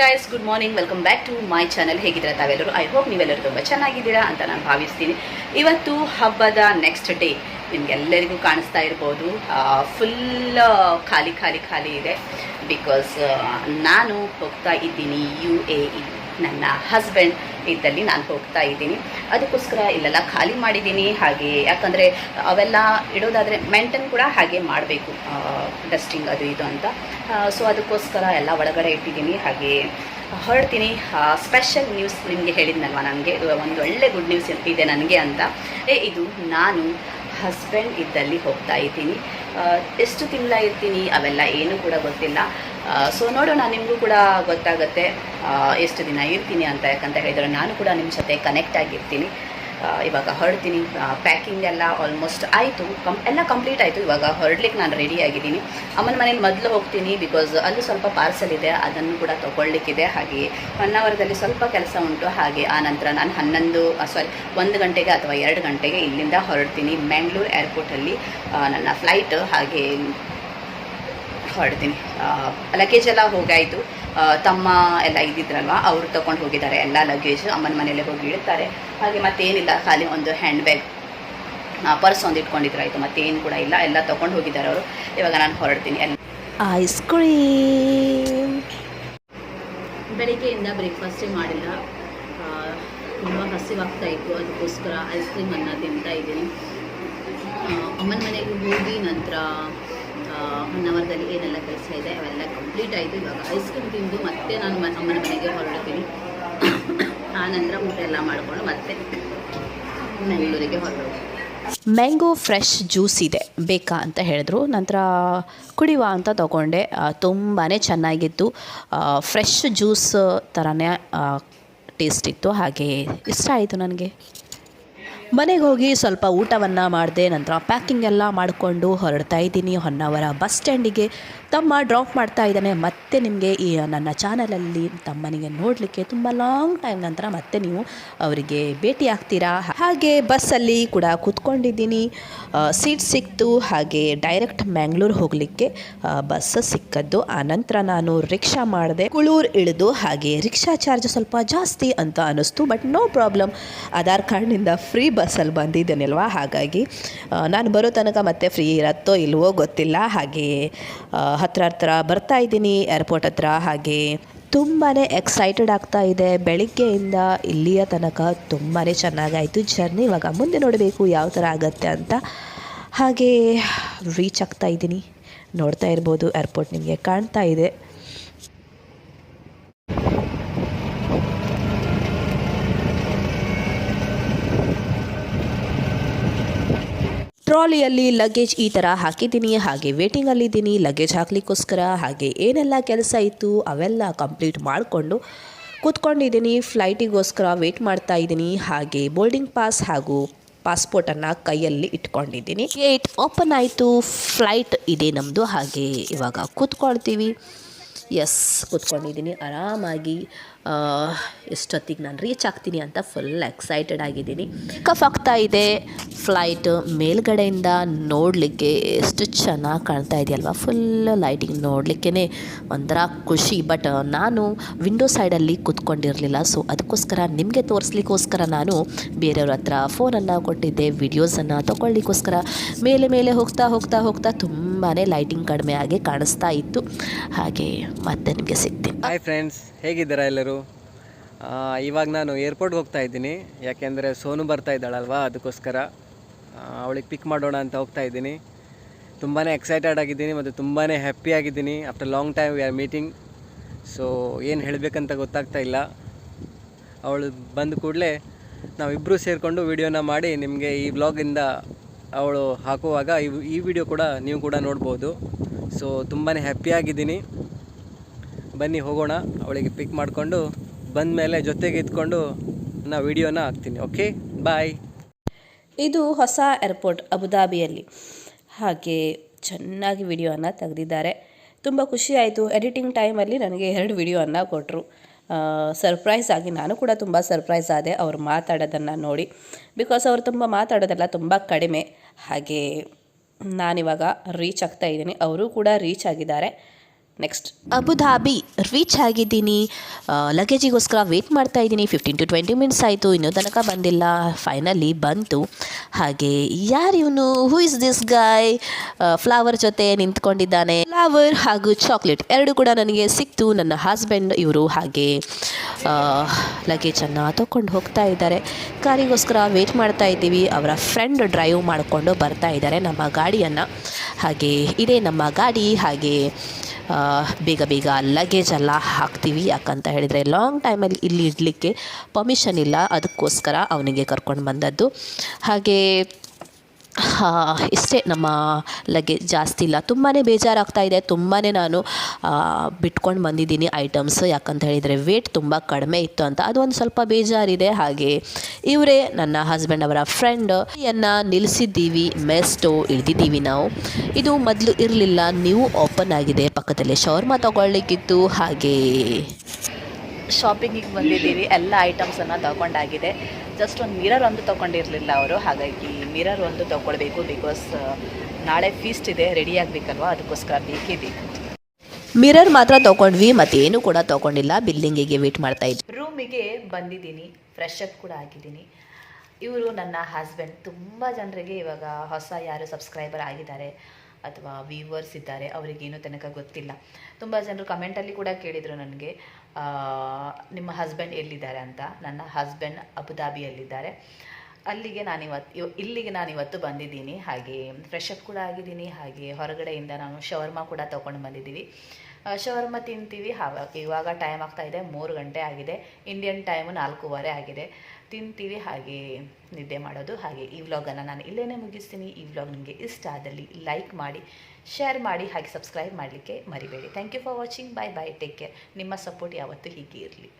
Guys good morning welcome back to my channel ಹೇಗಿದ್ದೀರಾ ತಾವೆಲ್ಲರೂ? I hope ನೀವೆಲ್ಲರೂ ತುಂಬ ಚೆನ್ನಾಗಿದ್ದೀರಾ ಅಂತ ನಾನು ಭಾವಿಸ್ತೀನಿ. ಇವತ್ತು ಹಬ್ಬದ ನೆಕ್ಸ್ಟ್ ಡೇ ನಿಮಗೆಲ್ಲರಿಗೂ ಕಾಣಿಸ್ತಾ ಇರ್ಬೋದು. ಫುಲ್ ಖಾಲಿ ಖಾಲಿ ಖಾಲಿ ಇದೆ. ಬಿಕಾಸ್ ನಾನು ಹೋಗ್ತಾ ಇದ್ದೀನಿ ಯು ಎ ಇ ನನ್ನ ಹಸ್ಬೆಂಡ್ ಇದ್ದಲ್ಲಿ ನಾನು ಹೋಗ್ತಾ ಇದ್ದೀನಿ. ಅದಕ್ಕೋಸ್ಕರ ಇಲ್ಲೆಲ್ಲ ಖಾಲಿ ಮಾಡಿದ್ದೀನಿ. ಹಾಗೆ ಯಾಕಂದರೆ ಅವೆಲ್ಲ ಇಡೋದಾದರೆ ಮೇಂಟೈನ್ ಕೂಡ ಹಾಗೆ ಮಾಡಬೇಕು. ಡಸ್ಟಿಂಗ್ ಅದು ಇದು ಅಂತ. ಸೊ ಅದಕ್ಕೋಸ್ಕರ ಎಲ್ಲ ಒಳಗಡೆ ಇಟ್ಟಿದ್ದೀನಿ. ಹಾಗೆ ಹೊರಡ್ತೀನಿ. ಸ್ಪೆಷಲ್ ನ್ಯೂಸ್ ನಿಮಗೆ ಹೇಳಿದ್ನಲ್ವ ನನಗೆ? ಒಂದು ಒಳ್ಳೆ ಗುಡ್ ನ್ಯೂಸ್ ಇದೆ ನನಗೆ ಅಂತ. ಇದು ನಾನು ಹಸ್ಬೆಂಡ್ ಇದ್ದಲ್ಲಿ ಹೋಗ್ತಾ ಇದ್ದೀನಿ. ಎಷ್ಟು ತಿಂಗಳ ಇರ್ತೀನಿ ಅವೆಲ್ಲ ಏನೂ ಕೂಡ ಗೊತ್ತಿಲ್ಲ. ಸೊ ನೋಡೋಣ, ನಿಮಗೂ ಕೂಡ ಗೊತ್ತಾಗುತ್ತೆ. ಎಷ್ಟು ದಿನ ಇರ್ತೀನಿ ಅಂತ, ಯಾಕಂತ ಹೇಳಿದರೆ ನಾನು ಕೂಡ ನಿಮ್ಮ ಜೊತೆ ಕನೆಕ್ಟ್ ಆಗಿರ್ತೀನಿ. ಇವಾಗ ಹೊರಡ್ತೀನಿ. ಪ್ಯಾಕಿಂಗ್ ಎಲ್ಲ ಆಲ್ಮೋಸ್ಟ್ ಆಯಿತು. ಕಂ ಎಲ್ಲ ಕಂಪ್ಲೀಟ್ ಆಯಿತು. ಇವಾಗ ಹೊರಡ್ಲಿಕ್ಕೆ ನಾನು ರೆಡಿ ಆಗಿದ್ದೀನಿ. ಅಮ್ಮನ ಮನೇಲಿ ಮೊದಲು ಹೋಗ್ತೀನಿ ಬಿಕಾಸ್ ಅಲ್ಲಿ ಸ್ವಲ್ಪ ಪಾರ್ಸಲ್ ಇದೆ. ಅದನ್ನು ಕೂಡ ತೊಗೊಳ್ಲಿಕ್ಕಿದೆ ಹಾಗೆ ಹೊನ್ನಾವರದಲ್ಲಿ ಸ್ವಲ್ಪ ಕೆಲಸ ಉಂಟು. ಹಾಗೆ ಆ ನಂತರ ನಾನು ಹನ್ನೊಂದು ಸಾರಿ ಒಂದು ಗಂಟೆಗೆ ಅಥವಾ ಎರಡು ಗಂಟೆಗೆ ಇಲ್ಲಿಂದ ಹೊರಡ್ತೀನಿ. ಮ್ಯಾಂಗ್ಳೂರ್ ಏರ್ಪೋರ್ಟಲ್ಲಿ ನನ್ನ ಫ್ಲೈಟ್ ಹಾಗೆ ಹೊರಡ್ತೀನಿ ಲಗೇಜ್ ಎಲ್ಲ ಹೋಗಾಯಿತು. ತಮ್ಮ ಎಲ್ಲ ಇದ್ದಿದ್ರಲ್ವ ಅವರು ತಗೊಂಡು ಹೋಗಿದ್ದಾರೆ. ಎಲ್ಲ ಲಗೇಜ್ ಅಮ್ಮನ ಮನೇಲೆ ಹೋಗಿ ಇಡ್ತಾರೆ ಹಾಗೆ ಮತ್ತೇನಿಲ್ಲ ಖಾಲಿ ಒಂದು ಹ್ಯಾಂಡ್ ಬ್ಯಾಗ್ ಪರ್ಸ್ ಒಂದು ಇಟ್ಕೊಂಡಿದ್ರಾಯ್ತು. ಮತ್ತೇನು ಕೂಡ ಇಲ್ಲ. ಎಲ್ಲ ತೊಗೊಂಡು ಹೋಗಿದ್ದಾರೆ ಅವರು. ಇವಾಗ ನಾನು ಹೊರಡ್ತೀನಿ. ಎಲ್ಲ ಐಸ್ ಕ್ರೀಮ್ ಬೆಳಿಗ್ಗೆಯಿಂದ ಬ್ರೇಕ್ಫಾಸ್ಟೇ ಮಾಡಿಲ್ಲ. ತುಂಬ ಹಸಿವಾಗ್ತಾ ಇತ್ತು ಅದಕ್ಕೋಸ್ಕರ ಐಸ್ ಕ್ರೀಮನ್ನು ತಿಂತಾ ಇದ್ದೀನಿ. ಅಮ್ಮನ ಮನೆಗೆ ಹೋಗಿ ನಂತರ ಹೊನ್ನವರದಲ್ಲಿ ಏನೆಲ್ಲ ಕೆಲಸ ಇದೆ, ಅವೆಲ್ಲ ಕಂಪ್ಲೀಟ್ ಆಯಿತು. ಇವಾಗ ಐಸ್ ಕ್ರೀಮ್ ತಿಂದು ಮತ್ತೆ ನಾನು ಅಮ್ಮನ ಮನೆಗೆ ಹೊರಡ್ತೀನಿ. ಆನಂತರ ನಂತರ ಊಟ ಎಲ್ಲ ಮಾಡಿಕೊಂಡು ಮತ್ತೆ ಬೆಂಗಳೂರಿಗೆ ಹೊರಡೋದು ಮ್ಯಾಂಗೋ ಫ್ರೆಶ್ ಜ್ಯೂಸ್ ಇದೆ. ಬೇಕಾ ಅಂತ ಹೇಳಿದ್ರು. ನಂತರ ಕುಡಿಯುವ ಅಂತ ತಗೊಂಡೆ. ತುಂಬಾ ಚೆನ್ನಾಗಿತ್ತು. ಫ್ರೆಶ್ ಜ್ಯೂಸ್ ಥರನೇ ಟೇಸ್ಟ್ ಇತ್ತು. ಹಾಗೆ ಇಷ್ಟ ಆಯಿತು ನನಗೆ. ಮನೆಗೆ ಹೋಗಿ ಸ್ವಲ್ಪ ಊಟವನ್ನು ಮಾಡಿದೆ, ನಂತರ ಪ್ಯಾಕಿಂಗ್ ಎಲ್ಲ ಮಾಡಿಕೊಂಡು ಹೊರಡ್ತಾ ಇದ್ದೀನಿ. ಹೊನ್ನಾವರ ಬಸ್ ಸ್ಟ್ಯಾಂಡಿಗೆ ತಮ್ಮ ಡ್ರಾಪ್ ಮಾಡ್ತಾ ಇದ್ದಾನೆ. ಮತ್ತೆ ನಿಮಗೆ ಈ ನನ್ನ ಚಾನಲಲ್ಲಿ ತಮ್ಮನಿಗೆ ನೋಡಲಿಕ್ಕೆ ತುಂಬ ಲಾಂಗ್ ಟೈಮ್ ನಂತರ ಮತ್ತೆ ನೀವು ಅವರಿಗೆ ಭೇಟಿ ಆಗ್ತೀರಾ? ಹಾಗೆ ಬಸ್ಸಲ್ಲಿ ಕೂಡ ಕೂತ್ಕೊಂಡಿದ್ದೀನಿ. ಸೀಟ್ ಸಿಕ್ತು. ಹಾಗೆ ಡೈರೆಕ್ಟ್ ಮ್ಯಾಂಗ್ಳೂರು ಹೋಗಲಿಕ್ಕೆ ಬಸ್ ಸಿಕ್ಕದ್ದು. ಆನಂತರ ನಾನು ರಿಕ್ಷಾ ಮಾಡಿದೆ. ಕುಳೂರು ಇಳಿದು ಹಾಗೆ ರಿಕ್ಷಾ ಚಾರ್ಜ್ ಸ್ವಲ್ಪ ಜಾಸ್ತಿ ಅಂತ ಅನ್ನಿಸ್ತು ಬಟ್ ನೋ ಪ್ರಾಬ್ಲಮ್ ಆಧಾರ್ ಕಾರ್ಡ್ನಿಂದ ಫ್ರೀ ಬಸ್ಸಲ್ಲಿ ಬಂದಿದ್ದೇನಲ್ವಾ? ಹಾಗಾಗಿ ನಾನು ಬರೋ ತನಕ ಮತ್ತೆ ಫ್ರೀ ಇರತ್ತೋ ಇಲ್ವೋ ಗೊತ್ತಿಲ್ಲ. ಹಾಗೆ ಹತ್ರ ಹತ್ರ ಬರ್ತಾ ಇದ್ದೀನಿ ಏರ್ಪೋರ್ಟ್ ಹತ್ರ. ಹಾಗೆ ತುಂಬಾ ಎಕ್ಸೈಟೆಡ್ ಆಗ್ತಾ ಇದೆ. ಬೆಳಿಗ್ಗೆಯಿಂದ ಇಲ್ಲಿಯ ತನಕ ತುಂಬಾ ಚೆನ್ನಾಗಾಯಿತು. ಜರ್ನಿ ಇವಾಗ ಮುಂದೆ ನೋಡಬೇಕು ಯಾವ ಥರ ಆಗತ್ತೆ ಅಂತ. ಹಾಗೆ ರೀಚ್ ಆಗ್ತಾ ಇದ್ದೀನಿ. ನೋಡ್ತಾ ಇರ್ಬೋದು ಏರ್ಪೋರ್ಟ್ ನಿಮಗೆ ಕಾಣ್ತಾ ಇದೆ. ಟ್ರಾಲಿಯಲ್ಲಿ ಲಗೇಜ್ ಈ ಥರ ಹಾಕಿದ್ದೀನಿ, ಹಾಗೆ ವೇಟಿಂಗಲ್ಲಿದ್ದೀನಿ ಲಗೇಜ್ ಹಾಕ್ಲಿಕ್ಕೋಸ್ಕರ, ಹಾಗೆ ಏನೆಲ್ಲ ಕೆಲಸ ಇತ್ತು ಅವೆಲ್ಲ ಕಂಪ್ಲೀಟ್ ಮಾಡಿಕೊಂಡು ಕೂತ್ಕೊಂಡಿದ್ದೀನಿ ಫ್ಲೈಟಿಗೋಸ್ಕರ ವೇಟ್ ಮಾಡ್ತಾ ಇದ್ದೀನಿ, ಹಾಗೆ ಬೋರ್ಡಿಂಗ್ ಪಾಸ್ ಹಾಗೂ ಪಾಸ್ಪೋರ್ಟನ್ನು ಕೈಯಲ್ಲಿ ಇಟ್ಕೊಂಡಿದ್ದೀನಿ. ಗೇಟ್ ಓಪನ್ ಆಯಿತು ಫ್ಲೈಟ್ ಇದೆ ನಮ್ಮದು ಹಾಗೆ ಇವಾಗ ಕೂತ್ಕೊಳ್ತೀವಿ. ಎಸ್ ಕೂತ್ಕೊಂಡಿದ್ದೀನಿ, ಆರಾಮಾಗಿ. ಎಷ್ಟೊತ್ತಿಗೆ ನಾನು ರೀಚ್ ಆಗ್ತೀನಿ ಅಂತ ಫುಲ್ ಎಕ್ಸೈಟೆಡ್ ಆಗಿದ್ದೀನಿ. ಕಫ್ ಆಗ್ತಾ ಇದೆ. ಫ್ಲೈಟ್ ಮೇಲ್ಗಡೆಯಿಂದ ನೋಡಲಿಕ್ಕೆ ಎಷ್ಟು ಚೆನ್ನಾಗಿ ಕಾಣ್ತಾ ಇದೆಯಲ್ವ? ಫುಲ್ ಲೈಟಿಂಗ್ ನೋಡಲಿಕ್ಕೇ ಒಂಥರ ಖುಷಿ. ಬಟ್ ನಾನು ವಿಂಡೋ ಸೈಡಲ್ಲಿ ಕೂತ್ಕೊಂಡಿರಲಿಲ್ಲ. ಸೊ ಅದಕ್ಕೋಸ್ಕರ ನಿಮಗೆ ತೋರಿಸ್ಲಿಕ್ಕೋಸ್ಕರ ನಾನು ಬೇರೆಯವ್ರ ಹತ್ರ ಫೋನನ್ನು ಕೊಟ್ಟಿದ್ದೆ ವಿಡಿಯೋಸನ್ನು ತೊಗೊಳ್ಲಿಕ್ಕೋಸ್ಕರ ಮೇಲೆ ಮೇಲೆ ಹೋಗ್ತಾ ಹೋಗ್ತಾ ಹೋಗ್ತಾ ತುಂಬಾ ಲೈಟಿಂಗ್ ಕಡಿಮೆ ಆಗಿ ಕಾಣಿಸ್ತಾ ಇತ್ತು. ಹಾಗೆ ಮತ್ತೆ ನಿಮಗೆ ಸಿಗ್ತೀನಿ. ಹಾಯ್ ಫ್ರೆಂಡ್ಸ್ ಹೇಗಿದ್ದೀರಾ ಎಲ್ಲರೂ? ಇವಾಗ ನಾನು ಏರ್ಪೋರ್ಟ್ಗೆ ಹೋಗ್ತಾ ಇದ್ದೀನಿ. ಯಾಕೆಂದರೆ ಸೋನು ಬರ್ತಾ ಇದ್ದಾಳಲ್ವಾ ಅದಕ್ಕೋಸ್ಕರ. ಅವಳಿಗೆ ಪಿಕ್ ಮಾಡೋಣ ಅಂತ ಹೋಗ್ತಾ ಇದ್ದೀನಿ. ತುಂಬಾ ಎಕ್ಸೈಟೆಡ್ ಆಗಿದ್ದೀನಿ ಮತ್ತು ತುಂಬಾ ಹ್ಯಾಪಿ ಆಗಿದ್ದೀನಿ. After long time we are meeting so ಏನು ಹೇಳಬೇಕಂತ ಗೊತ್ತಾಗ್ತಾ ಇಲ್ಲ. ಅವಳು ಬಂದ ಕೂಡಲೇ ನಾವಿಬ್ಬರು ಸೇರಿಕೊಂಡು ವೀಡಿಯೋನ ಮಾಡಿ ನಿಮಗೆ ಈ ವ್ಲಾಗಿಂದ ಅವಳು ಹಾಕುವಾಗ ಈ ವಿಡಿಯೋ ಕೂಡ ನೀವು ಕೂಡ ನೋಡ್ಬೋದು. ಸೊ ತುಂಬಾ ಹ್ಯಾಪಿ ಆಗಿದ್ದೀನಿ. ಬನ್ನಿ ಹೋಗೋಣ, ಅವಳಿಗೆ ಪಿಕ್ ಮಾಡಿಕೊಂಡು ಬಂದ ಮೇಲೆ ಜೊತೆಗೆ ಇದ್ಕೊಂಡು ನಾ ವಿಡಿಯೋನ ಹಾಕ್ತೀನಿ ಓಕೆ ಬಾಯ್ ಇದು ಹೊಸ ಏರ್ಪೋರ್ಟ್ ಅಬುದಾಬಿಯಲ್ಲಿ. ಹಾಗೆ ಚೆನ್ನಾಗಿ ವಿಡಿಯೋನ ತೆಗೆದಿದ್ದಾರೆ. ತುಂಬ ಖುಷಿ ಆಯಿತು. ಎಡಿಟಿಂಗ್ ಟೈಮಲ್ಲಿ ನನಗೆ ಎರಡು ವಿಡಿಯೋವನ್ನು ಕೊಟ್ಟರು ಸರ್ಪ್ರೈಸ್ ಆಗಿ ನಾನು ಕೂಡ ತುಂಬ ಸರ್ಪ್ರೈಸ್ ಆದೆ ಅವ್ರು ಮಾತಾಡೋದನ್ನು ನೋಡಿ. ಬಿಕಾಸ್ ಅವರು ತುಂಬ ಮಾತಾಡೋದೆಲ್ಲ ತುಂಬ ಕಡಿಮೆ. ಹಾಗೆ ನಾನಿವಾಗ ರೀಚ್ ಆಗ್ತಾ ಇದ್ದೀನಿ. ಅವರು ಕೂಡ ರೀಚ್ ಆಗಿದ್ದಾರೆ. ನೆಕ್ಸ್ಟ್ ಅಬುಧಾಬಿ ರೀಚ್ ಆಗಿದ್ದೀನಿ. ಲಗೇಜಿಗೋಸ್ಕರ ವೇಟ್ ಮಾಡ್ತಾ ಇದ್ದೀನಿ. ಫಿಫ್ಟೀನ್ ಟು ಟ್ವೆಂಟಿ ಮಿನಿಟ್ಸ್ ಆಯಿತು. ಇನ್ನೂ ತನಕ ಬಂದಿಲ್ಲ. ಫೈನಲಿ ಬಂತು. ಹಾಗೆ ಯಾರು ಇವನು? Who is this guy flower ಜೊತೆ ನಿಂತ್ಕೊಂಡಿದ್ದಾನೆ. ಫ್ಲವರ್ ಹಾಗೂ ಚಾಕ್ಲೇಟ್ ಎರಡು ಕೂಡ ನನಗೆ ಸಿಕ್ತು. ನನ್ನ ಹಸ್ಬೆಂಡ್ ಇವರು ಹಾಗೆ ಲಗೇಜನ್ನು ತೊಗೊಂಡು ಹೋಗ್ತಾ ಇದ್ದಾರೆ. ಕಾರಿಗೋಸ್ಕರ ವೇಟ್ ಮಾಡ್ತಾ ಇದ್ದೀವಿ. ಅವರ ಫ್ರೆಂಡ್ ಡ್ರೈವ್ ಮಾಡಿಕೊಂಡು ಬರ್ತಾ ಇದ್ದಾರೆ. ನಮ್ಮ ಗಾಡಿಯನ್ನು. ಹಾಗೆ ಇದೇ ನಮ್ಮ ಗಾಡಿ. ಹಾಗೆ ಬೇಗ ಬೇಗ ಲಗೇಜ್ ಎಲ್ಲ ಹಾಕ್ತೀವಿ. ಯಾಕಂತ ಹೇಳಿದರೆ ಲಾಂಗ್ ಟೈಮಲ್ಲಿ ಇಲ್ಲಿ ಇಡಲಿಕ್ಕೆ ಪರ್ಮಿಷನ್ ಇಲ್ಲ. ಅದಕ್ಕೋಸ್ಕರ ಅವನಿಗೆ ಕರ್ಕೊಂಡು ಬಂದದ್ದು. ಹಾಗೆ ಇಷ್ಟೇ ನಮ್ಮ ಲಗೇಜ್ ಜಾಸ್ತಿ ಇಲ್ಲ. ತುಂಬಾ ಬೇಜಾರಾಗ್ತಾ ಇದೆ. ತುಂಬಾ ನಾನು ಬಿಟ್ಕೊಂಡು ಬಂದಿದ್ದೀನಿ ಐಟಮ್ಸ್ ಯಾಕಂತ ಹೇಳಿದರೆ ವೇಟ್ ತುಂಬ ಕಡಿಮೆ ಇತ್ತು ಅಂತ. ಅದು ಒಂದು ಸ್ವಲ್ಪ ಬೇಜಾರಿದೆ. ಹಾಗೆ ಇವರೇ ನನ್ನ ಹಸ್ಬೆಂಡ್ ಅವರ ಫ್ರೆಂಡ್ ಯನ್ನು ನಿಲ್ಲಿಸಿದ್ದೀವಿ ಮೆಸ್ಟು ಇಳಿದಿದ್ದೀವಿ ನಾವು. ಇದು ಮೊದಲು ಇರಲಿಲ್ಲ. ನೀವು ಓಪನ್ ಆಗಿದೆ. ಪಕ್ಕದಲ್ಲಿ ಶವರ್ಮ ತೊಗೊಳ್ಳಿಕ್ಕಿತ್ತು. ಹಾಗೆ ಶಾಪಿಂಗಿಗೆ ಬಂದಿದ್ದೀವಿ ಎಲ್ಲ ಐಟಮ್ಸನ್ನು ತಗೊಂಡಾಗಿದೆ. ಜಸ್ಟ್ ಒಂದು ಮಿರರ್ ಒಂದು ತೊಗೊಂಡಿರಲಿಲ್ಲ ಅವರು ಹಾಗಾಗಿ ಮಿರರ್ ಒಂದು ತೊಗೊಳ್ಬೇಕು ಬಿಕಾಸ್ ನಾಳೆ ಫೀಸ್ಟ್ ಇದೆ ರೆಡಿ ಆಗಬೇಕಲ್ವಾ? ಅದಕ್ಕೋಸ್ಕರ ಬೇಕೇ ಬೇಕು. ಮಿರರ್ ಮಾತ್ರ ತೊಗೊಂಡ್ವಿ ಮತ್ತೇನು ಕೂಡ ತೊಗೊಂಡಿಲ್ಲ. ಬಿಲ್ಲಿಂಗಿಗೆ ವೇಟ್ ಮಾಡ್ತಾ ಇದ್ವಿ. ರೂಮಿಗೆ ಬಂದಿದ್ದೀನಿ ಫ್ರೆಶ್ ಅಪ್ ಕೂಡ ಆಗಿದ್ದೀನಿ. ಇವರು ನನ್ನ ಹಸ್ಬೆಂಡ್ ತುಂಬ ಜನರಿಗೆ ಇವಾಗ ಹೊಸ ಯಾರು ಸಬ್ಸ್ಕ್ರೈಬರ್ ಆಗಿದ್ದಾರೆ ಅಥವಾ ವ್ಯೂವರ್ಸ್ ಇದ್ದಾರೆ ಅವರಿಗೇನು ತನಕ ಗೊತ್ತಿಲ್ಲ. ತುಂಬ ಜನರು ಕಮೆಂಟಲ್ಲಿ ಕೂಡ ಕೇಳಿದರು ನನಗೆ. ನಿಮ್ಮ ಹಸ್ಬೆಂಡ್ ಎಲ್ಲಿದ್ದಾರೆ ಅಂತ. ನನ್ನ ಹಸ್ಬೆಂಡ್ ಅಬುದಾಬಿಯಲ್ಲಿದ್ದಾರೆ ಅಲ್ಲಿಗೆ ನಾನು ಇವತ್ತು, ಇವ, ಇಲ್ಲಿಗೆ ನಾನು ಇವತ್ತು ಬಂದಿದ್ದೀನಿ. ಹಾಗೆ ಫ್ರೆಶ್ ಅಪ್ ಕೂಡ ಆಗಿದ್ದೀನಿ. ಹಾಗೆ ಹೊರಗಡೆಯಿಂದ ನಾನು ಶವರ್ಮ ಕೂಡ ತೊಗೊಂಡು ಬಂದಿದ್ದೀವಿ. ಶವರ್ಮ ತಿಂತೀವಿ. ಹಾಗೆ ಇವಾಗ ಟೈಮ್ ಆಗ್ತಾ ಇದೆ, ಮೂರು ಗಂಟೆ ಆಗಿದೆ. ಇಂಡಿಯನ್ ಟೈಮು ನಾಲ್ಕೂವರೆ ಆಗಿದೆ. ತಿಂತೀವಿ, ಹಾಗೆ ನಿದ್ದೆ ಮಾಡೋದು, ಹಾಗೆ ಈ ವ್ಲಾಗನ್ನು ನಾನು ಇಲ್ಲೇ ಮುಗಿಸ್ತೀನಿ. ಈ ವ್ಲಾಗ್ ನಿಮಗೆ ಇಷ್ಟ ಆದಲ್ಲಿ ಲೈಕ್ ಮಾಡಿ ಶೇರ್ ಮಾಡಿ, ಹಾಗೆ ಸಬ್ಸ್ಕ್ರೈಬ್ ಮಾಡಲಿಕ್ಕೆ ಮರಿಬೇಡಿ. Thank you for watching bye bye take care ನಿಮ್ಮ ಸಪೋರ್ಟ್ ಯಾವತ್ತೂ ಹೀಗೆ ಇರಲಿ.